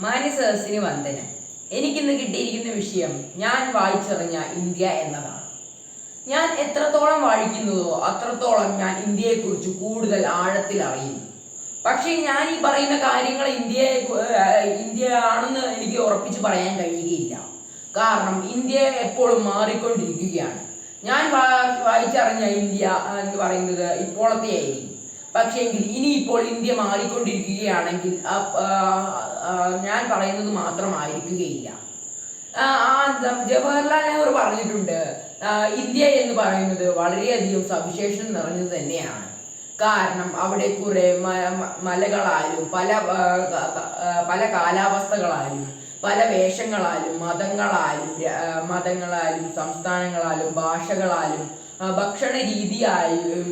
മാന്യസദസ്സിന് വന്ദനം. എനിക്കിന്ന് കിട്ടിയിരിക്കുന്ന വിഷയം ഞാൻ വായിച്ചറിഞ്ഞ ഇന്ത്യ എന്നതാണ്. ഞാൻ എത്രത്തോളം വായിക്കുന്നുവോ അത്രത്തോളം ഞാൻ ഇന്ത്യയെക്കുറിച്ച് കൂടുതൽ ആഴത്തിൽ അറിയുന്നു. പക്ഷേ ഞാൻ ഈ പറയുന്ന കാര്യങ്ങൾ ഇന്ത്യയെ ഇന്ത്യ ആണെന്ന് എനിക്ക് ഉറപ്പിച്ച് പറയാൻ കഴിയുകയില്ല. കാരണം ഇന്ത്യ എപ്പോഴും മാറിക്കൊണ്ടിരിക്കുകയാണ്. ഞാൻ വായിച്ചറിഞ്ഞ ഇന്ത്യ എന്ന് പറയുന്നത് ഇപ്പോഴത്തെ ആയിരിക്കും പക്ഷേങ്കിൽ ഇനിയിപ്പോൾ ഇന്ത്യ മാറിക്കൊണ്ടിരിക്കുകയാണെങ്കിൽ ഞാൻ പറയുന്നത് മാത്രമായിരിക്കുകയില്ല. ജവഹർലാൽ നെഹ്റു പറഞ്ഞിട്ടുണ്ട് ഇന്ത്യ എന്ന് പറയുന്നത് വളരെയധികം സവിശേഷം നിറഞ്ഞത് തന്നെയാണ്. കാരണം അവിടെ കുറെ മലകളാലും പല പല കാലാവസ്ഥകളാലും പല വേഷങ്ങളാലും മതങ്ങളാലും മതങ്ങളാലും സംസ്ഥാനങ്ങളാലും ഭാഷകളാലും ഭക്ഷണ രീതിയായും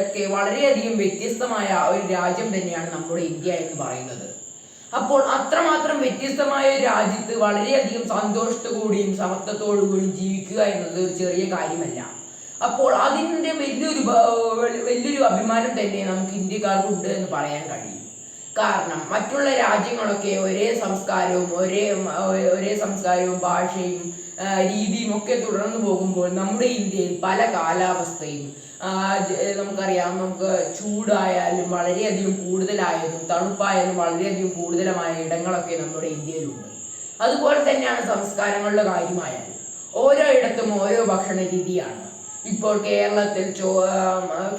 ഒക്കെ വളരെയധികം വ്യത്യസ്തമായ ഒരു രാജ്യം തന്നെയാണ് നമ്മുടെ ഇന്ത്യ എന്ന് പറയുന്നത്. അപ്പോൾ അത്രമാത്രം വ്യത്യസ്തമായ ഒരു രാജ്യത്ത് വളരെയധികം സന്തോഷത്തോടുകൂടിയും സമത്വത്തോടു കൂടിയും ജീവിക്കുക എന്നത് ഒരു ചെറിയ കാര്യമല്ല. അപ്പോൾ അതിന്റെ വലിയൊരു വലിയൊരു അഭിമാനം തന്നെ നമുക്ക് ഇന്ത്യക്കാർക്കുണ്ട് എന്ന് പറയാൻ കഴിയും. കാരണം മറ്റുള്ള രാജ്യങ്ങളൊക്കെ ഒരേ സംസ്കാരവും ഒരേ ഒരേ സംസ്കാരവും ഭാഷയും രീതിയും ഒക്കെ തുടർന്നു പോകുമ്പോൾ നമ്മുടെ ഇന്ത്യയിൽ പല കാലാവസ്ഥയും നമുക്കറിയാം നമുക്ക് ചൂടായാലും വളരെയധികം കൂടുതലായതും തണുപ്പായാലും വളരെയധികം കൂടുതലുമായ ഇടങ്ങളൊക്കെ നമ്മുടെ ഇന്ത്യയിലുണ്ട്. അതുപോലെ തന്നെയാണ് സംസ്കാരങ്ങളുടെ കാര്യമായാലും. ഓരോ ഇടത്തും ഓരോ ഭക്ഷണ രീതിയാണ്. ഇപ്പോൾ കേരളത്തിൽ ചോ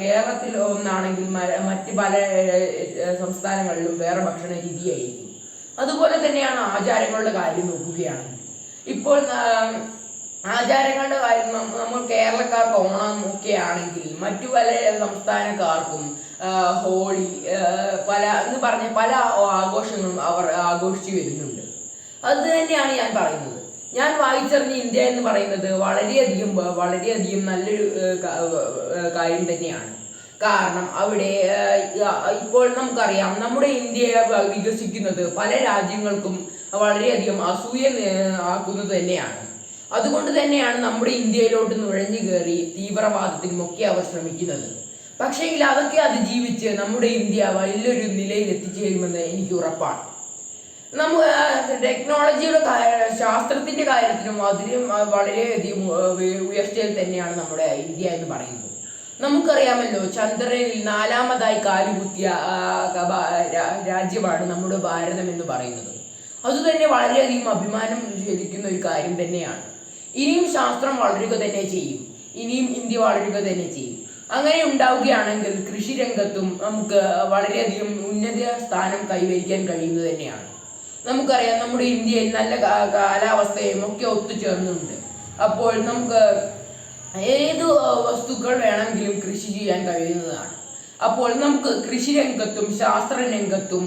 കേരളത്തിൽ ഒന്നാണെങ്കിൽ മറ്റ് പല സംസ്ഥാനങ്ങളിലും വേറെ ഭക്ഷണ രീതിയായിരിക്കും. അതുപോലെ തന്നെയാണ് ആചാരങ്ങളുടെ കാര്യം നോക്കുകയാണെങ്കിൽ. ഇപ്പോൾ ആചാരങ്ങളുടെ കാര്യം നമ്മൾ കേരളക്കാർക്ക് ഓണം ഒക്കെ ആണെങ്കിൽ മറ്റു പല സംസ്ഥാനക്കാർക്കും ഹോളി പല എന്ന് പറഞ്ഞ പല ആഘോഷങ്ങളും അവർ ആഘോഷിച്ചു വരുന്നുണ്ട്. അത് തന്നെയാണ് ഞാൻ പറയുന്നത്. ഞാൻ വായിച്ചറിഞ്ഞ ഇന്ത്യ എന്ന് പറയുന്നത് വളരെയധികം വളരെയധികം നല്ലൊരു കാര്യം തന്നെയാണ്. കാരണം അവിടെ ഇപ്പോൾ നമുക്കറിയാം നമ്മുടെ ഇന്ത്യ വികസിക്കുന്നത് പല രാജ്യങ്ങൾക്കും വളരെയധികം അസൂയ ആക്കുന്നത് തന്നെയാണ്. അതുകൊണ്ട് തന്നെയാണ് നമ്മുടെ ഇന്ത്യയിലോട്ട് നുഴഞ്ഞു കയറി തീവ്രവാദത്തിനും ഒക്കെ അവർ ശ്രമിക്കുന്നത്. പക്ഷേങ്കിൽ അതൊക്കെ അതിജീവിച്ച് നമ്മുടെ ഇന്ത്യ വലിയൊരു നിലയിൽ എത്തിച്ചേരുമെന്ന് എനിക്ക് ഉറപ്പാണ്. നമ്മ ടെക്നോളജിയുടെ ശാസ്ത്രത്തിന്റെ കാര്യത്തിലും അതിലും വളരെയധികം ഉയർച്ചയിൽ തന്നെയാണ് നമ്മുടെ ഇന്ത്യ എന്ന് പറയുന്നത്. നമുക്കറിയാമല്ലോ ചന്ദ്രനിൽ നാലാമതായി കാലുകുത്തിയ രാജ്യമാണ് നമ്മുടെ ഭാരതം എന്ന് പറയുന്നത്. അതുതന്നെ വളരെയധികം അഭിമാനം ജനിക്കുന്ന ഒരു കാര്യം തന്നെയാണ്. ഇനിയും ശാസ്ത്രം വളരുക തന്നെ ചെയ്യും. ഇനിയും ഇന്ത്യ വളരുക തന്നെ ചെയ്യും. അങ്ങനെ ഉണ്ടാവുകയാണെങ്കിൽ കൃഷിരംഗത്തും നമുക്ക് വളരെയധികം ഉന്നത സ്ഥാനം കൈവരിക്കാൻ കഴിയുന്നത് തന്നെയാണ്. നമുക്കറിയാം നമ്മുടെ ഇന്ത്യയിൽ നല്ല കാലാവസ്ഥയും ഒക്കെ ഒത്തുചേർന്നുണ്ട്. അപ്പോൾ നമുക്ക് ഏത് വസ്തുക്കൾ വേണമെങ്കിലും കൃഷി ചെയ്യാൻ കഴിയുന്നതാണ്. അപ്പോൾ നമുക്ക് കൃഷി രംഗത്തും ശാസ്ത്ര രംഗത്തും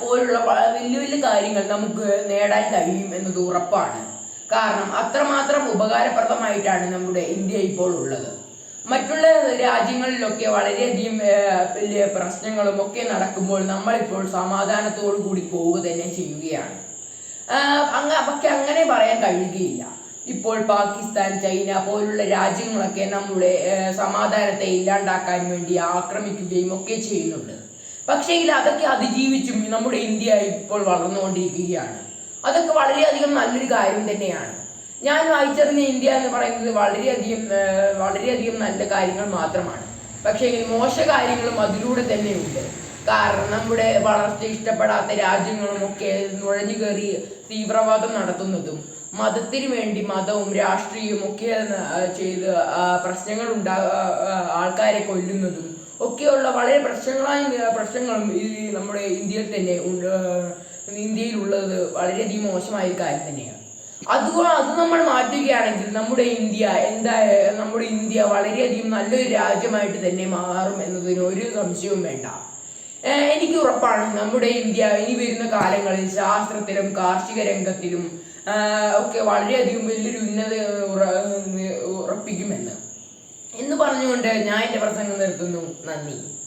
പോലുള്ള വലിയ വലിയ കാര്യങ്ങൾ നമുക്ക് നേടാൻ കഴിയും എന്നത് ഉറപ്പാണ്. കാരണം അത്രമാത്രം ഉപകാരപ്രദമായിട്ടാണ് നമ്മുടെ ഇന്ത്യ ഇപ്പോൾ ഉള്ളത്. മറ്റുള്ള രാജ്യങ്ങളിലൊക്കെ വളരെയധികം വലിയ പ്രശ്നങ്ങളും ഒക്കെ നടക്കുമ്പോൾ നമ്മളിപ്പോൾ സമാധാനത്തോടു കൂടി പോവുക തന്നെ ചെയ്യുകയാണ്. അങ്ങ പക്ഷെ അങ്ങനെ പറയാൻ കഴിയുകയില്ല. ഇപ്പോൾ പാകിസ്ഥാൻ ചൈന പോലുള്ള രാജ്യങ്ങളൊക്കെ നമ്മുടെ സമാധാനത്തെ ഇല്ലാണ്ടാക്കാൻ വേണ്ടി ആക്രമിക്കുകയും ഒക്കെ ചെയ്യുന്നുണ്ട്. പക്ഷേ അതൊക്കെ അതിജീവിച്ചും നമ്മുടെ ഇന്ത്യ ഇപ്പോൾ വളർന്നുകൊണ്ടിരിക്കുകയാണ്. അതൊക്കെ വളരെയധികം നല്ലൊരു കാര്യം തന്നെയാണ്. ഞാൻ വായിച്ചറിഞ്ഞ ഇന്ത്യ എന്ന് പറയുന്നത് വളരെയധികം വളരെയധികം നല്ല കാര്യങ്ങൾ മാത്രമാണ്. പക്ഷേ മോശ കാര്യങ്ങളും അതിലൂടെ തന്നെയുണ്ട്. കാരണം നമ്മുടെ വളർച്ച ഇഷ്ടപ്പെടാത്ത രാജ്യങ്ങളും ഒക്കെ നുഴഞ്ഞു കയറി തീവ്രവാദം നടത്തുന്നതും മതത്തിന് വേണ്ടി മതവും രാഷ്ട്രീയവും ഒക്കെ ചെയ്ത് പ്രശ്നങ്ങൾ ഉണ്ടാ ആൾക്കാരെ കൊല്ലുന്നതും ഒക്കെയുള്ള വളരെ പ്രശ്നങ്ങളായ പ്രശ്നങ്ങളും ഈ നമ്മുടെ ഇന്ത്യയിൽ തന്നെ ഇന്ത്യയിലുള്ളത് വളരെയധികം മോശമായ ഒരു കാര്യം തന്നെയാണ്. അതുകൊണ്ട് അത് നമ്മൾ മാറ്റുകയാണെങ്കിൽ നമ്മുടെ ഇന്ത്യ എന്താ നമ്മുടെ ഇന്ത്യ വളരെയധികം നല്ലൊരു രാജ്യമായിട്ട് തന്നെ മാറും എന്നതിന് ഒരു സംശയവും വേണ്ട. എനിക്ക് ഉറപ്പാണ് നമ്മുടെ ഇന്ത്യ ഇനി വരുന്ന കാലങ്ങളിൽ ശാസ്ത്രത്തിലും കാർഷിക രംഗത്തിലും ഒക്കെ വളരെയധികം വലിയൊരു ഉന്നത ഉറ- ഉറപ്പിക്കുമെന്ന്. എന്ന് പറഞ്ഞുകൊണ്ട് ഞാൻ എന്റെ പ്രസംഗം നിർത്തുന്നു. നന്ദി.